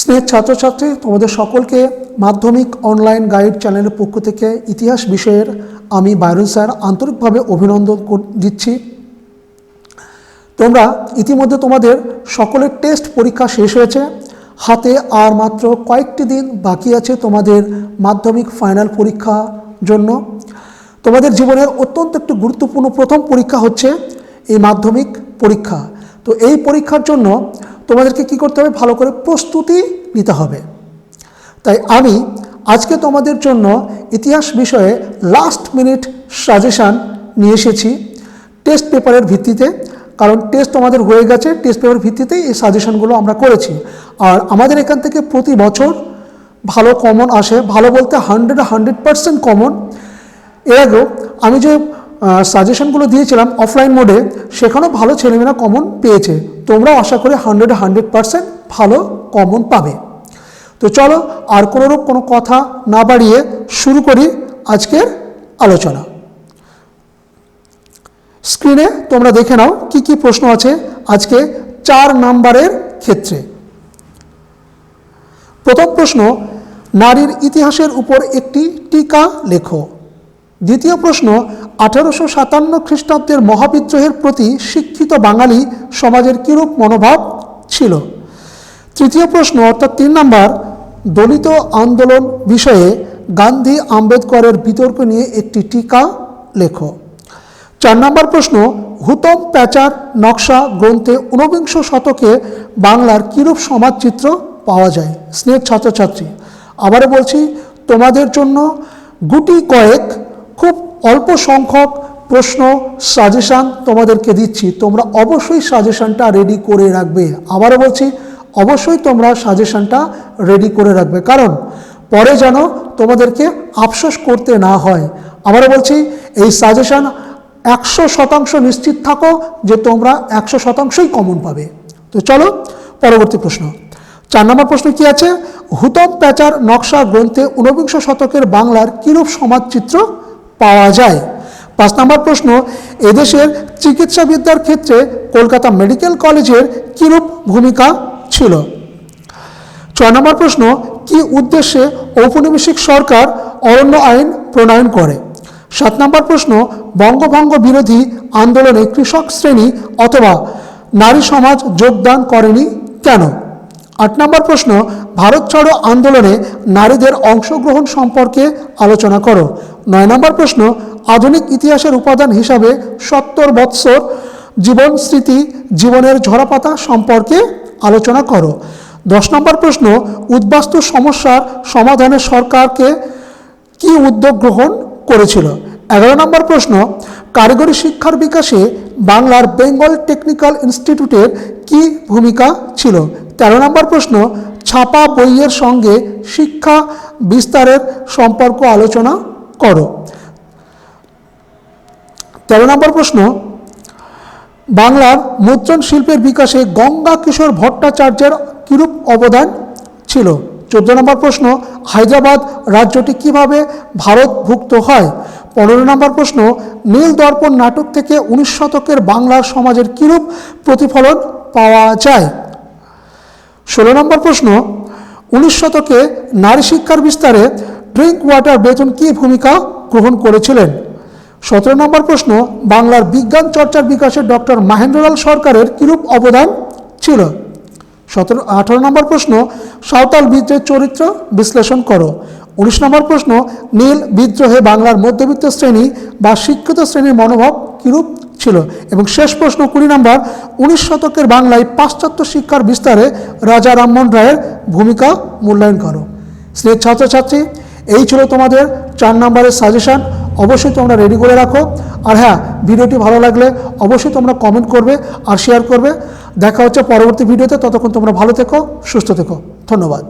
স্নেহ ছাত্রছাত্রী, তোমাদের সকলকে মাধ্যমিক অনলাইন গাইড চ্যানেলের পক্ষ থেকে ইতিহাস বিষয়ের আমি বাইরন স্যার আন্তরিকভাবে অভিনন্দন দিচ্ছি। তোমরা ইতিমধ্যে তোমাদের সকলের টেস্ট পরীক্ষা শেষ হয়েছে। হাতে আর মাত্র কয়েকটি দিন বাকি আছে তোমাদের মাধ্যমিক ফাইনাল পরীক্ষা জন্য। তোমাদের জীবনের অত্যন্ত একটি গুরুত্বপূর্ণ প্রথম পরীক্ষা হচ্ছে এই মাধ্যমিক পরীক্ষা। তো এই পরীক্ষার জন্য তোমাদেরকে কি করতে হবে? ভালো করে প্রস্তুতি নিতে হবে। তাই আমি আজকে তোমাদের জন্য ইতিহাস বিষয়ে লাস্ট মিনিট সাজেশান নিয়ে এসেছি টেস্ট পেপারের ভিত্তিতে। কারণ টেস্ট আমাদের হয়ে গেছে টেস্ট পেপারের ভিত্তিতে এই সাজেশনগুলো আমরা করেছি। আর আমাদের এখান থেকে প্রতি বছর ভালো কমন আসে, ভালো বলতে হান্ড্রেড হান্ড্রেড পার্সেন্ট কমন এর আগেও আমি যে সাজেশনগুলো দিয়েছিলাম অফলাইন মোডে সেখানেও ভালো ছেলেমেয়েরা কমন পেয়েছে। তোমরাও আশা করি হান্ড্রেড হান্ড্রেড পার্সেন্ট ভালো কমন পাবে। তো চলো, আর কোনোরূপ কোনো কথা না বাড়িয়ে শুরু করি আজকের আলোচনা। স্ক্রিনে তোমরা দেখে নাও কি কি প্রশ্ন আছে আজকে চার নাম্বারের ক্ষেত্রে। প্রথম প্রশ্ন, নারীর ইতিহাসের উপর একটি টিকা লেখো। দ্বিতীয় প্রশ্ন আঠারোশো সাতান্ন খ্রিস্টাব্দের মহাবিদ্রোহের প্রতি শিক্ষিত বাঙালি সমাজের কিরূপ মনোভাব ছিল? তৃতীয় প্রশ্ন, অর্থাৎ তিন নম্বর, দলিত আন্দোলন বিষয়ে গান্ধী আম্বেদকরের বিতর্ক নিয়ে একটি টিকা লেখো। চার নম্বর প্রশ্ন, হুতম প্যাচার নকশা গ্রন্থে ঊনবিংশ শতকে বাংলার কিরূপ সমাজচিত্র পাওয়া যায়? স্নেহ ছাত্রছাত্রী, আবারও বলছি, তোমাদের জন্য গুটি কয়েক খুব অল্প সংখ্যক প্রশ্ন সাজেশান তোমাদেরকে দিচ্ছি। তোমরা অবশ্যই সাজেশানটা রেডি করে রাখবে। আবারও বলছি, অবশ্যই তোমরা সাজেশানটা রেডি করে রাখবে। কারণ পরে যেন তোমাদেরকে আফসোস করতে না হয়। আবারও বলছি, এই সাজেশান একশো শতাংশ নিশ্চিত থাকো যে তোমরা একশো শতাংশই কমন পাবে। তো চলো, পরবর্তী প্রশ্ন। চার নম্বর প্রশ্ন কি আছে? হুতম প্যাচার নকশা গ্রন্থে ঊনবিংশ শতকের বাংলার কিরূপ সমাজচিত্র পাওয়া যায়। পাঁচ নম্বর প্রশ্ন, এদেশের চিকিৎসাবিদ্যার ক্ষেত্রে কলকাতা মেডিকেল কলেজের কিরূপ ভূমিকা ছিল? ছয় নম্বর প্রশ্ন, কি উদ্দেশ্যে ঔপনিবেশিক সরকার অরণ্য আইন প্রণয়ন করে? সাত নম্বর প্রশ্ন, বঙ্গভঙ্গ বিরোধী আন্দোলনে কৃষক শ্রেণি অথবা নারী সমাজ যোগদান করেনি কেন? আট নম্বর প্রশ্ন, ভারত ছাড়ো আন্দোলনে নারীদের অংশগ্রহণ সম্পর্কে আলোচনা করো। নয় নম্বর প্রশ্ন, আধুনিক ইতিহাসের উপাদান হিসাবে সত্তর বৎসর জীবন স্মৃতি, জীবনের ঝরাপাতা সম্পর্কে আলোচনা করো। দশ নম্বর প্রশ্ন, উদ্বাস্তু সমস্যার সমাধানে সরকারকে কি উদ্যোগ গ্রহণ করেছিল? এগারো নম্বর প্রশ্ন, কারিগরি শিক্ষার বিকাশে বাংলার বেঙ্গল টেকনিক্যাল ইনস্টিটিউটের কি ভূমিকা ছিল? তেরো নম্বর প্রশ্ন, ছাপা বইয়ের সঙ্গে শিক্ষা বিস্তারের সম্পর্ক আলোচনা করো। তেরো নম্বর প্রশ্ন, বাংলার মুদ্রণ শিল্পের বিকাশে গঙ্গা কিশোর ভট্টাচার্যের কিরূপ অবদান ছিল? চোদ্দ নম্বর প্রশ্ন, হায়দ্রাবাদ রাজ্যটি কীভাবে ভারতভুক্ত হয়? পনেরো নম্বর প্রশ্ন, নীল দর্পণ নাটক থেকে উনিশ শতকের বাংলার সমাজের কিরূপ প্রতিফলন পাওয়া যায়? ষোলো নম্বর প্রশ্ন, উনিশ শতকে নারী শিক্ষার বিস্তারে ড্রিঙ্ক ওয়াটার বেতন কী ভূমিকা গ্রহণ করেছিলেন? সতেরো নম্বর প্রশ্ন, বাংলার বিজ্ঞান চর্চার বিকাশে ডক্টর মাহেন্দ্রলাল সরকারের কিরূপ অবদান ছিল? সতেরো, আঠারো নম্বর প্রশ্ন, সাঁওতাল বিদ্রোহের চরিত্র বিশ্লেষণ করো। উনিশ নম্বর প্রশ্ন, নীল বিদ্রোহে বাংলার মধ্যবিত্ত শ্রেণি বা শিক্ষিত শ্রেণির মনোভাব কিরূপ ছিল? এবং শেষ প্রশ্ন, কুড়ি নম্বর, উনিশ শতকের বাংলায় পাশ্চাত্য শিক্ষার বিস্তারে রাজা রামমোহন রায়ের ভূমিকা মূল্যায়ন করো। স্নেহ ছাত্রছাত্রী এই ছিল তোমাদের চার নম্বরের সাজেশান অবশ্যই তোমরা রেডি করে রাখো। আর হ্যাঁ ভিডিওটি ভালো লাগলে অবশ্যই তোমরা কমেন্ট করবে আর শেয়ার করবে। দেখা হচ্ছে পরবর্তী ভিডিওতে। ততক্ষণ তোমরা ভালো থেকো, সুস্থ থেকো। ধন্যবাদ।